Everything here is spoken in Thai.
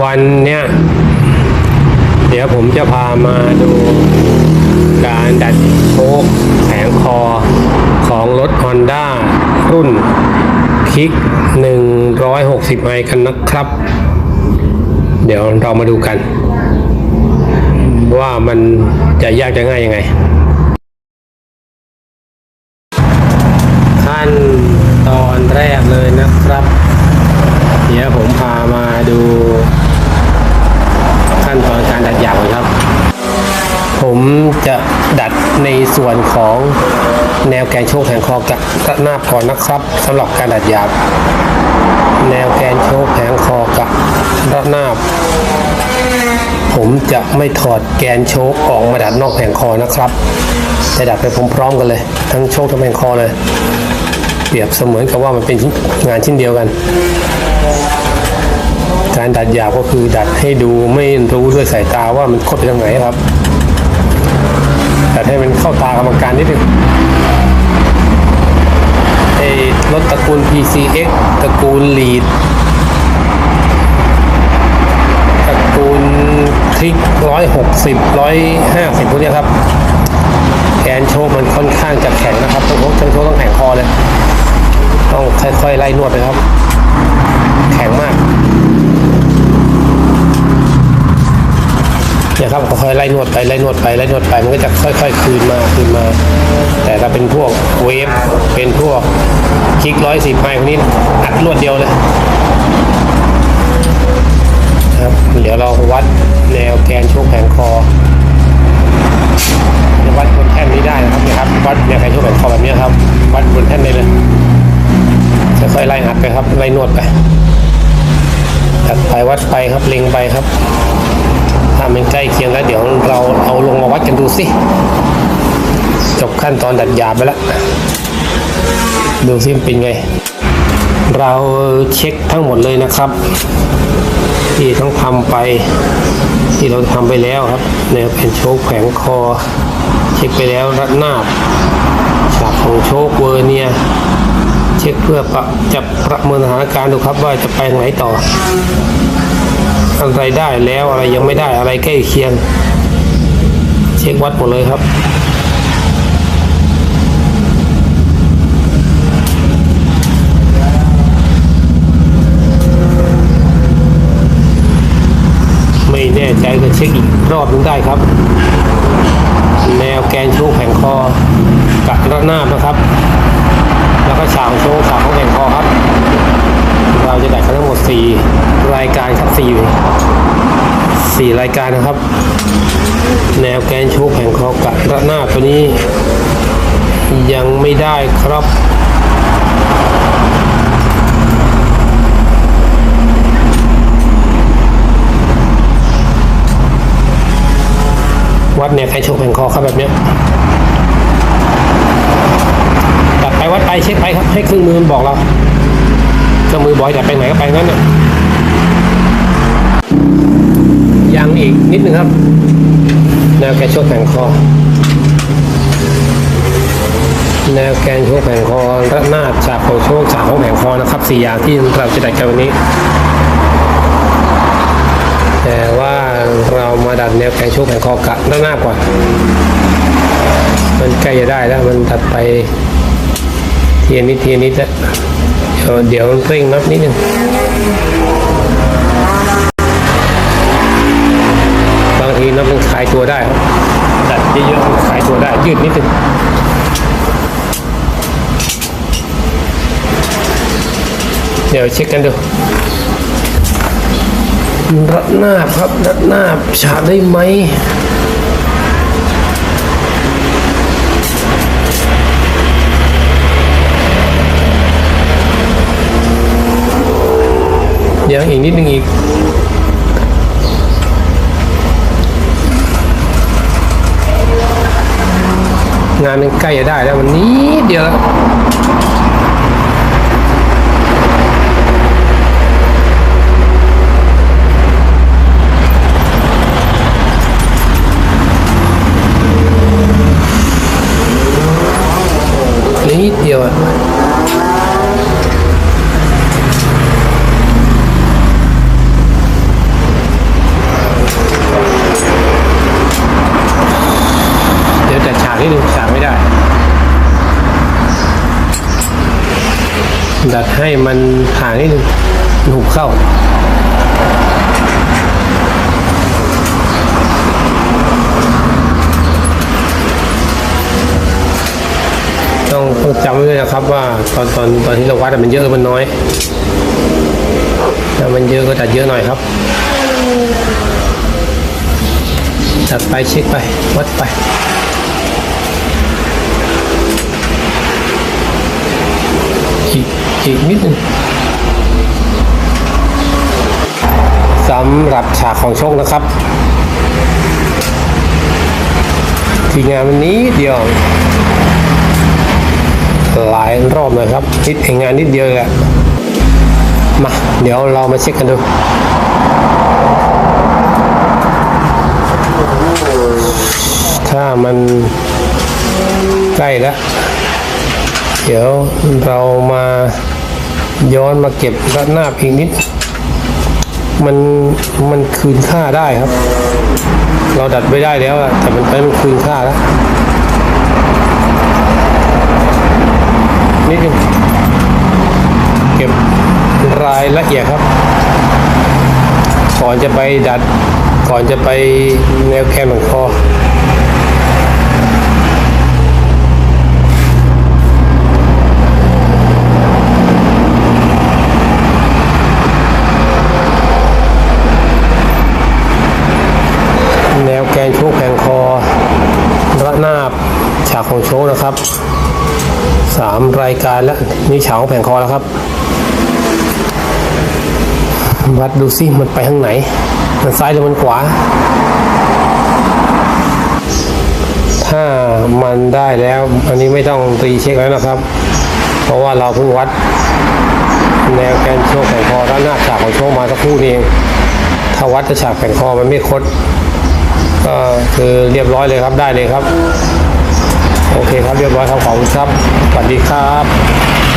วันเนี้ยเดี๋ยวผมจะพามาดูการดัดโชคแผงคอของรถ Honda รุ่นคิก 160 ไอกันนะครับ เดี๋ยวเรามาดูกัน ว่ามันจะยากจะง่ายยังไง ขั้นตอนแรกเลยนะครับ เดี๋ยวผมพามาดู ขั้นตอนการดัดหยาบก่อนครับ ผมจะดัดในส่วนของแนวแกนโชคแผงคอกับระนาบก่อนนะครับสำหรับการดัดหยาบ แนวแกนโชคแผงคอกับระนาบผมจะไม่ถอดแกนโชคออกมาดัดนอกแผงคอนะครับจะดัดไปพร้อมๆกันเลย ทั้งโชคทั้งแผงคอเลย เปรียบเสมือนกับว่ามันเป็นงานชิ้นเดียวกัน การดัดหยาบก็คือดัดให้ดูไม่รู้ด้วยสายตาว่ามันคดไปทางไหนครับดัดให้มันเข้าตากรรมการนิดนึงไอ้รถตระกูล PCX ตระกูล Lead ตระกูลคลิกร้อยหกสิบร้อยห้าสิบพวกเนี้ยครับแกนโชว์มันค่อนข้างจะแข็งนะครับต้องโชว์ต้องโชว์ต้องแข็งคอเลยต้องค่อยๆไล่นวดไปครับ แข็งมากเนี่ยครับค่อยไล่นวดไปไล่นวดไปไล่นวดไปมันก็จะค่อย ๆ คืนมาคืนมา แต่ถ้าเป็นพวกเวฟเป็นพวกคลิกร้อยสิบไมล์พวกนี้อัดรวดเดียวเลยครับเดี๋ยวเราวัดแนวแกนช่วงแผงคอจะวัดบนแท่นนี้ได้นะครับนะครับวัดแนวแกนช่วงแผงคอแบบนี้ครับ วัดบนแท่นได้เลยจะค่อยไล่หัดไปครับไล่นวดไปหัดไปวัดไปครับเล็งไปครับ มันใกล้เคียงแล้วเดี๋ยวเราเอาลงมาวัดกันดูสิ จบขั้นตอนดัดหยาบไปแล้ว ดูซิมเป็นไง เราเช็คทั้งหมดเลยนะครับ ที่ต้องทำไป ที่เราทำไปแล้วครับแนวเป็นโชคแผงคอ เช็คไปแล้วรัดหน้าฉากของโชคเวอร์เนียเช็คเพื่อประจะประเมินสถานการณ์ดูครับว่าจะไปทางไหนต่อ อะไรได้แล้วอะไรยังไม่ได้อะไรใกล้เคียง เช็ควัดหมดเลยครับไม่แน่ใจก็เช็คอีกรอบหนึงได้ครับ แนวแกนโชว์แผงคอกับระนาบนะครับ แล้วก็ฉากโชว์ฉากของแผงคอครับ เราจะดัดกันทั้งหมด 4 รายการครับ4 4 รายการนะครับ แนวแกนโชว์แผงคอกับระนาตัวนี้ ยังไม่ได้ครับวัดเนี่ยใครโชว์แผงคอครับแบบเนี้ยดัดไปวัดไปเช็คไปครับ ให้เครื่องมือมันบอกเรา เครื่องมือบอกให้ดัดไปไหนก็ไปงั้นน่ะยังอีกนิดนึงครับแนวแกนโชว์แผงคอแนวแกนโชว์แผงคอระนาบฉากของโชคฉากของแผงคอนะครับสี่อย่างที่เราจะดัดกันวันนี้ แต่ว่าเรามาดัดแนวแกนโชว์แผงคอกะด้านหน้าก่อนมันใกล้จะได้แล้วมันถัดไปเทียนนิดเทียนนิดแล้ว เดี๋ยวเร่งนับนิดนึงบางทีนับมันขายตัวได้ครับดัดเยอะๆมันขายตัวได้ ยืดนิดนึงเดี๋ยวเช็คกันดูรัดหน้าครับรัดหน้าบฉาบได้ไหม ยังอีกนิดนึงอีกงานมันใกล้จะได้แล้ววันนี้เดียวแล้ว ที่ดูสามไม่ได้ ดัดให้มันห่างนิดนึงหุบเข้าต้องจำไว้ด้ยนะครับว่าตอนตอนตอนที่เราวัดมันเยอะมันน้อยถ้ามันเยอะก็ตัดเยอะหน่อยครับตัดไปเช็คไปวัดไป อีกนิดนึงสำหรับฉากของโชคนะครับ ทีงานวันนี้เดียว หลายรอบเลยครับนิดเองงานนิดเดียวแหละมาเดี๋ยวเรามาเช็คกันดูถ้ามันใกล้แล้ว เดี๋ยวเรามา ย้อนมาเก็บด้านหน้าบอีกนิด มันมันคืนค่าได้ครับ เราดัดไม่ได้แล้วแต่มันไปมันคืนค่าแล้วนิดนึงเก็บรายละเอียดครับ ก่อนจะไปดัดก่อนจะไปแนวแคมของคอ แนวแกนโชกแผงคอระนาบฉากของโชก นะครับสามรายการแล้วนี่เฉาแผงคอแล้วครับ วัดดูสิมันไปทางไหน มันซ้ายหรือมันขวา ถ้ามันได้แล้วอันนี้ไม่ต้องรีเช็คแล้วนะครับ เพราะว่าเราเพิ่งวัด แนวแกนโชกแผงคอด้านหน้าฉากของโชกมาสักครู่นี้เองถ้าวัดจะฉากแผงคอมันไม่คดก็คือเรียบร้อยเลยครับได้เลยครับ โอเคครับเรียบร้อยครับขอบคุณครับสวัสดีครับ